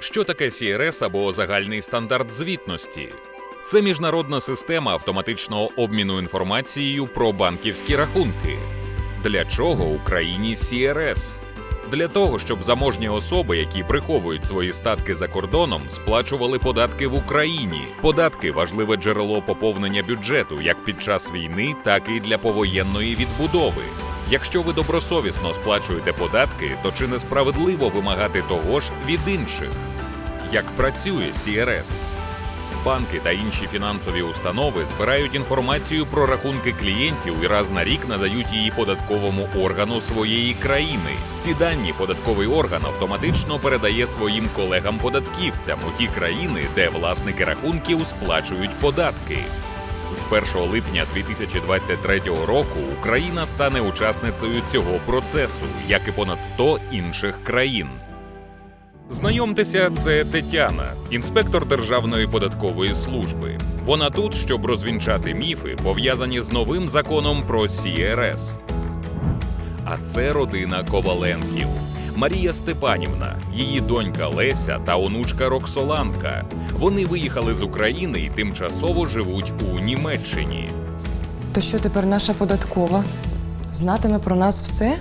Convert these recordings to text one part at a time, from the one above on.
Що таке CRS або загальний стандарт звітності? Це міжнародна система автоматичного обміну інформацією про банківські рахунки. Для чого Україні CRS? Для того, щоб заможні особи, які приховують свої статки за кордоном, сплачували податки в Україні. Податки важливе джерело поповнення бюджету як під час війни, так і для повоєнної відбудови. Якщо ви добросовісно сплачуєте податки, то чи несправедливо вимагати того ж від інших? Як працює CRS? Банки та інші фінансові установи збирають інформацію про рахунки клієнтів і раз на рік надають її податковому органу своєї країни. Ці дані податковий орган автоматично передає своїм колегам-податківцям у ті країни, де власники рахунків сплачують податки. З 1 липня 2023 року Україна стане учасницею цього процесу, як і понад 100 інших країн. Знайомтеся, це Тетяна, інспектор Державної податкової служби. Вона тут, щоб розвінчати міфи, пов'язані з новим законом про CRS. А це родина Коваленків. Марія Степанівна, її донька Леся та онучка Роксоланка. Вони виїхали з України і тимчасово живуть у Німеччині. То що тепер наша податкова знатиме про нас все?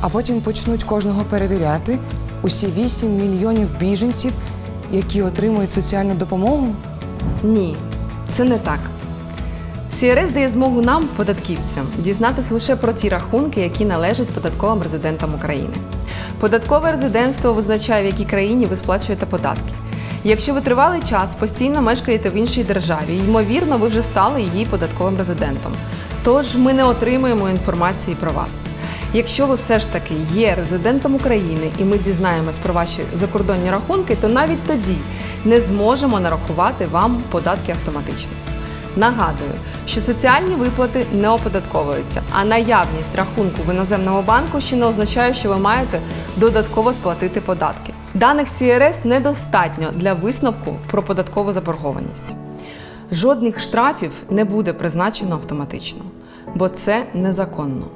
А потім почнуть кожного перевіряти усі 8 мільйонів біженців, які отримують соціальну допомогу? Ні, це не так. CRS дає змогу нам, податківцям, дізнатися лише про ті рахунки, які належать податковим резидентам України. Податкове резидентство визначає, в якій країні ви сплачуєте податки. Якщо ви тривалий час постійно мешкаєте в іншій державі, ймовірно, ви вже стали її податковим резидентом. Тож ми не отримуємо інформації про вас. Якщо ви все ж таки є резидентом України і ми дізнаємось про ваші закордонні рахунки, то навіть тоді не зможемо нарахувати вам податки автоматично. Нагадую, що соціальні виплати не оподатковуються, а наявність рахунку в іноземному банку ще не означає, що ви маєте додатково сплатити податки. Даних CRS недостатньо для висновку про податкову заборгованість. Жодних штрафів не буде призначено автоматично, бо це незаконно.